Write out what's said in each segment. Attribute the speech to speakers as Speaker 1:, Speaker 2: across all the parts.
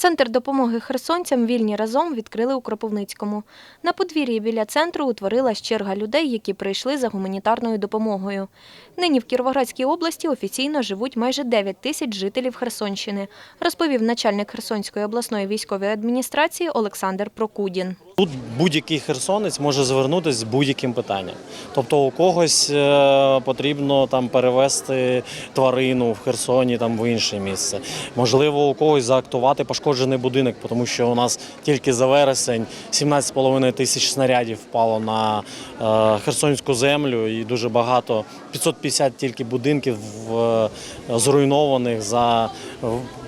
Speaker 1: Центр допомоги херсонцям вільні разом відкрили у Кропивницькому. На подвір'ї біля центру утворилась черга людей, які прийшли за гуманітарною допомогою. Нині в Кіровоградській області офіційно живуть майже 9 тисяч жителів Херсонщини, розповів начальник Херсонської обласної військової адміністрації Олександр Прокудін.
Speaker 2: Тут будь-який херсонець може звернутися з будь-яким питанням. Тобто у когось е, потрібно там перевезти тварину в Херсоні там в інше місце. Можливо, у когось заактувати пошкоджений будинок, тому що у нас тільки за вересень 17,5 тисяч снарядів впало на е, херсонську землю, і дуже багато 550 тільки будинків е, зруйнованих за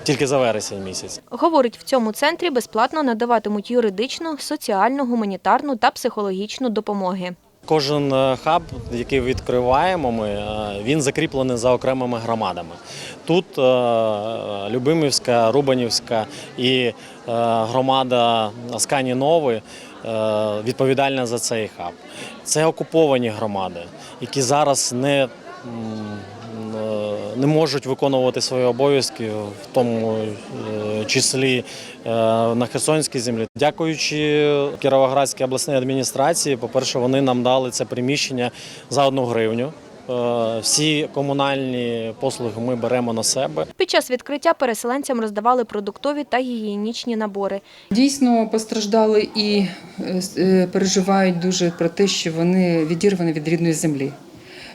Speaker 2: тільки за вересень місяць.
Speaker 1: Говорить, в цьому центрі безплатно надаватимуть юридичну, соціальну, гуманітарну та психологічну допомоги.
Speaker 2: Кожен е, хаб, який відкриваємо, ми, е, він закріплений за окремими громадами. Тут е, Любимівська, Рубанівська і громада Аскані Нови е, відповідальна за цей хаб. Це окуповані громади, які зараз не, не можуть виконувати свої обов'язки, в тому е, числі е, на Херсонській землі. Дякуючи Кіровоградській обласній адміністрації, по-перше, вони нам дали це приміщення за одну гривню. Е, Всі комунальні послуги ми беремо на себе.
Speaker 1: Під час відкриття переселенцям роздавали продуктові та гігієнічні набори.
Speaker 3: Дійсно постраждали і переживають дуже про те, що вони відірвані від рідної землі.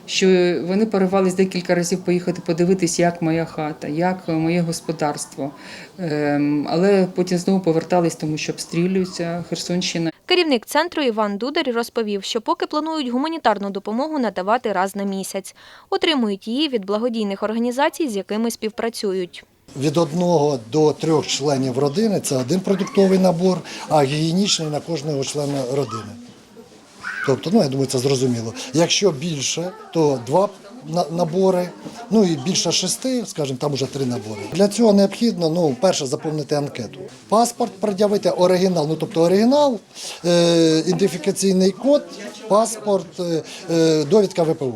Speaker 3: Що вони поривались декілька разів поїхати подивитись, як моя хата, як моє господарство. Ем, Але потім знову повертались, тому що обстрілюється Херсонщина.
Speaker 1: Керівник центру Іван Дудар розповів, що поки планують гуманітарну допомогу надавати раз на місяць. Отримують її від благодійних організацій, з якими співпрацюють.
Speaker 4: Від одного до трьох членів родини це один продуктовий набор, а гігієнічний на кожного члена родини. Тобто, ну я думаю, це зрозуміло. Якщо більше, то два на- набори, ну і більше шести, скажімо, там вже три набори. Для цього необхідно, ну, перше, заповнити анкету. Паспорт пред'явити, оригінал, ну тобто оригінал, е, ідентифікаційний код, паспорт, е, е, довідка ВПО.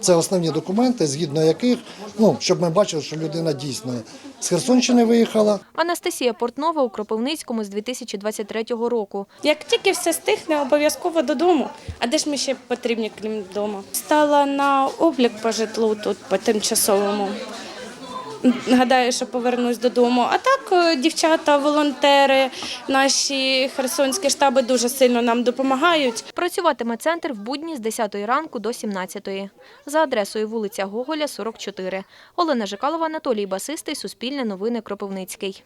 Speaker 4: Це основні документи, згідно яких, ну, щоб ми бачили, що людина дійсно з Херсонщини виїхала.
Speaker 1: Анастасія Портнова у Кропивницькому з 2023 року.
Speaker 5: Як тільки все стихне, обов'язково додому. А де ж ми ще потрібні, крім дому? Стала на облік по житлу тут по тимчасовому. Гадаю, що повернусь додому. А так, е, дівчата, волонтери, наші херсонські штаби дуже сильно нам допомагають.
Speaker 1: Працюватиме центр в будні з 10 ранку до 17. За адресою вулиця Гоголя, 44. Олена Жикалова, Анатолій Басистий, Суспільне новини Кропивницький.